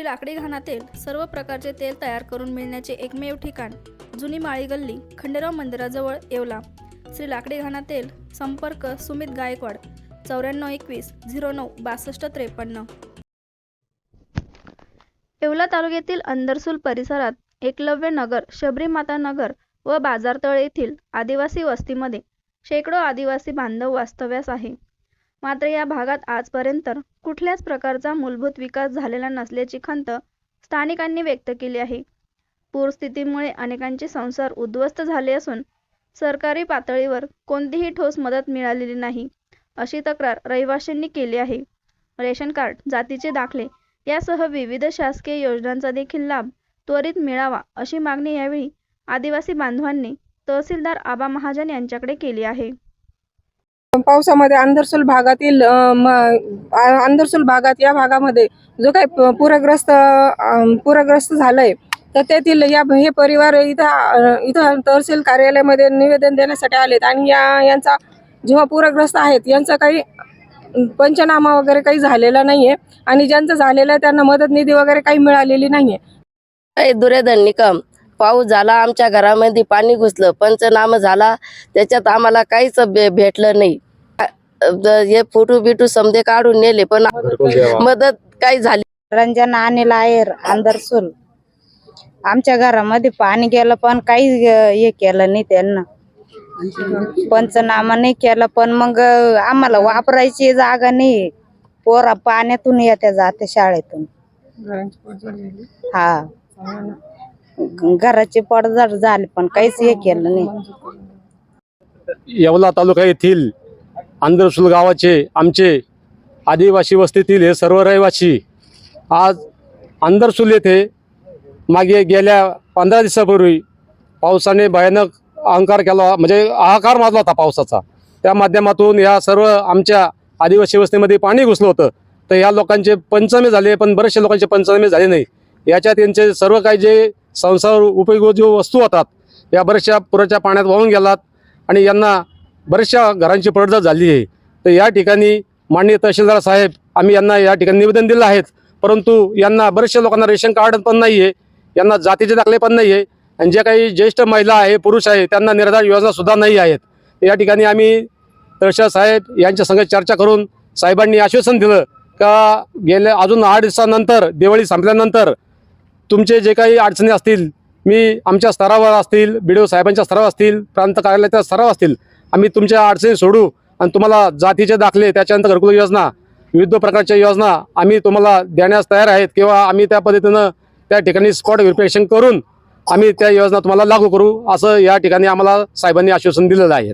श्री लाकडी घाणातील सर्व प्रकारचे तेल तयार करून मिळण्याचे एकमेव ठिकाण जुनी माळी गल्ली खंडेराव मंदिराजवळ येवला. श्री लाकडी घाणा तेल संपर्क सुमित गायकवाड चौऱ्याण्णव एकवीस झिरो नऊ बासष्ट त्रेपन्न. येवला तालुक्यातील अंदरसूल परिसरात एकलव्य नगर शबरी माता नगर व बाजारतळ येथील आदिवासी वस्तीमध्ये शेकडो आदिवासी बांधव वास्तव्यास आहे. मात्र या भागात आजपर्यंत कुठल्याच प्रकारचा मूलभूत विकास झालेला नसल्याची खंत स्थानिकांनी व्यक्त केली आहे. पूरस्थितीमुळे अनेकांचे संसार उद्ध्वस्त झाले असून सरकारी पातळीवर कोणतीही ठोस मदत मिळालेली नाही अशी तक्रार रहिवाशांनी केली आहे. रेशन कार्ड जातीचे दाखले यासह विविध शासकीय योजनांचा देखील लाभ त्वरित मिळावा अशी मागणी यावेळी आदिवासी बांधवांनी तहसीलदार आबा महाजन यांच्याकडे केली आहे. पावसामध्ये अंदरसूल भागातील अ, भागात या भागामध्ये जो काही पूरग्रस्त पूरग्रस्त झालंय तर तेथील या हे परिवार इथं इथं तहसील कार्यालयामध्ये निवेदन देण्यासाठी आलेत. आणि या यांचा जेव्हा पूरग्रस्त आहेत यांचा काही पंचनामा वगैरे काही झालेला नाहीये. आणि ज्यांचं झालेलं आहे त्यांना मदत निधी वगैरे काही मिळालेली नाहीये. दुर्योधन निकम पाऊस झाला आमच्या घरामध्ये पाणी घुसलं पंचनामा झाला त्याच्यात आम्हाला काहीच भेटलं नाही. हे फोटो बिटू समजे काढून नेले पण मदत काही झाली. रंजना अनिल आयर अंदरसूल आमच्या घरामध्ये पाणी गेलं पण काही हे केलं नाही त्यांना. पंचनामा नाही केलं पण मग आम्हाला वापरायची जागा नाही. पोरा पाण्यातून येत्या जाते शाळेतून. हा. घराची पडझड झाले पण काहीच हे केलं नाही. येवला तालुका येथील आंध्रसूल गावाचे आमचे आदिवासी वस्तीतील हे सर्व रहिवासी आज आंधरसुल येथे मागे गेल्या पंधरा दिवसापूर्वी पावसाने भयानक अहंकार केला म्हणजे हाहाकार माजला होता पावसाचा. त्या माध्यमातून या सर्व आमच्या आदिवासी वस्तीमध्ये पाणी घुसलं होतं. तर या लोकांचे पंचमे झाले पण बरेचसे लोकांचे पंचमे झाले नाही. याच्यात यांचे सर्व काही जे संसार उपयोगी जो वस्तू होतात या बऱ्याचशा पुराच्या पाण्यात वाहून गेलात आणि यांना बऱ्याचशा घरांची पडझड झाली आहे. तर या ठिकाणी माननीय तहसीलदार साहेब आम्ही यांना या ठिकाणी निवेदन दिलं आहेत. परंतु यांना बऱ्याचशा लोकांना रेशन कार्ड पण नाही आहे यांना जातीचे दाखले पण नाही आहे आणि जे काही ज्येष्ठ महिला आहे पुरुष आहे त्यांना निर्धार योजनासुद्धा नाही आहेत. या ठिकाणी आम्ही तहसीलदार साहेब यांच्या संग चर्चा करून साहेबांनी आश्वासन दिलं का गेल्या अजून आठ दिवसानंतर दिवाळी संपल्यानंतर तुमचे जे काही अडचणी असतील मी आमच्या स्तरावर असतील बी डी ओ साहेबांच्या स्तरावर असतील प्रांत कार्यालयाच्या स्तरावर असतील आम्ही तुमच्या अडचणी सोडू आणि तुम्हाला जातीचे दाखले त्याच्यानंतर घरकुल योजना विविध प्रकारच्या योजना आम्ही तुम्हाला देण्यास तयार आहेत किंवा आम्ही त्या पद्धतीनं त्या ठिकाणी स्पॉट व्हेरिफिकेशन करून आम्ही त्या योजना तुम्हाला लागू करू असं या ठिकाणी आम्हाला साहेबांनी आश्वासन दिलेलं आहे.